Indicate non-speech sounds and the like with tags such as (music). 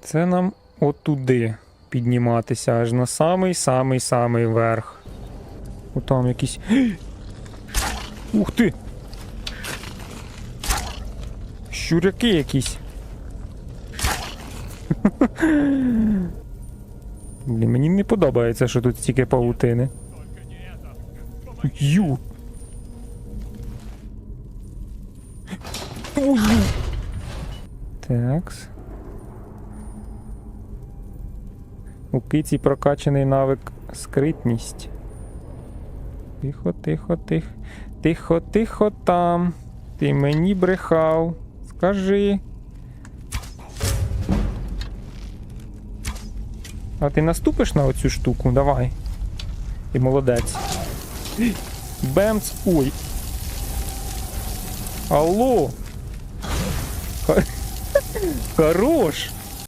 Це нам отуди підніматися, аж на самий-самий-самий верх. О, там якісь. (gasps) Ух ти! Щуряки якісь. (laughs) Блін, мені не подобається, що тут стільки паутини. Ю. Ой. Такс. У киці прокачаний навик скритність. Тихо, тихо, тихо. Тихо, тихо там. Ти мені брехав. Скажи. А ти наступиш на оцю штуку? Давай. Ти молодець. Бемц. Ой. Алло. (laughs) Хорош.